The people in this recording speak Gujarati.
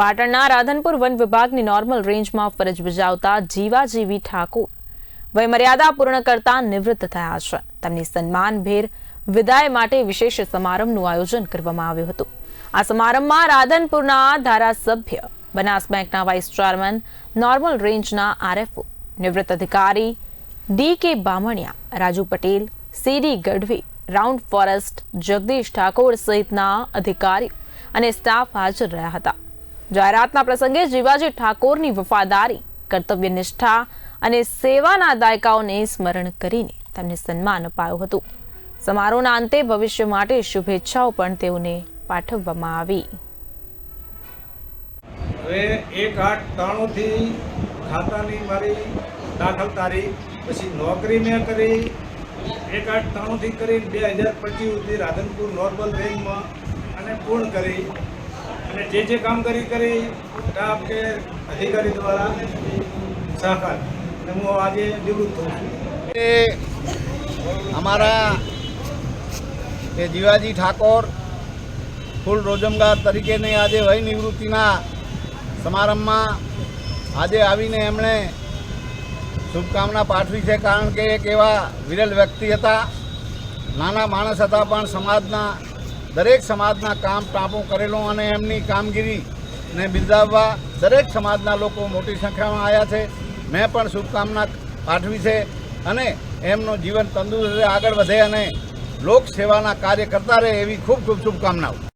પાટણના રાધનપુર વન વિભાગની નોર્મલ રેન્જમાં ફરજ બજાવતા જીવાજીવી ઠાકોર વયમર્યાદા પૂર્ણ કરતા નિવૃત્ત થયા છે. તેમની સન્માનભેર વિદાય માટે વિશેષ સમારંભનું આયોજન કરવામાં આવ્યું હતું. આ સમારંભમાં રાધનપુરના ધારાસભ્ય, બનાસ બેંકના વાઇસ ચેરમેન નોર્મલ રેન્જના આરએફઓ, નિવૃત્ત અધિકારી D K Bamaniya, Raju Patel C D Gadhvi, round forest, Jagdish Thakor સહિતના અધિકારીઓ અને સ્ટાફ હાજર રહ્યા હતા. જાહેરાતના પ્રસંગે જીવાજી ઠાકોરની વફાદારી, કર્તવ્ય નિષ્ઠા અને સેવાના દાયકાઓને સ્મરણ કરીને તેમને સન્માન અપાયું હતું. સમારોહના અંતે ભવિષ્ય માટે શુભેચ્છાઓ પણ તેઓને પાઠવવામાં આવી. એક આઠ ત્રાણુંથી ખાતાની મારી દાખલ તારીખ, પછી નોકરી મેં કરી, એક આઠ ત્રાણુંથી કરી બે હજાર પચીસ સુધી રાધનપુર નોર્મલ રેન્જમાં અને પૂર્ણ કરી. જે જે કામ કરી સ્ટાફ કે અધિકારી દ્વારા સહકાર હું આજે નિવૃત્ત છું. અમારા એ જીવાજી ઠાકોર ફૂલ રોજમગાર તરીકેની આજે વય નિવૃત્તિના સમારંભમાં આજે આવીને એમણે શુભકામના પાઠવી છે કારણ કે એક એવા વિરલ વ્યક્તિ હતા. નાના માણસ હતા પણ સમાજના દરેક સમાજના કામ ટાંપો કરેલો અને એમની કામગીરીને બિરદાવવા દરેક સમાજના લોકો મોટી સંખ્યામાં આવ્યા છે. મેં પણ શુભકામના પાઠવી છે અને એમનું જીવન તંદુરસ્ત આગળ વધે અને લોક સેવાના કાર્ય કરતા રહે એવી ખૂબ ખૂબ શુભકામનાઓ.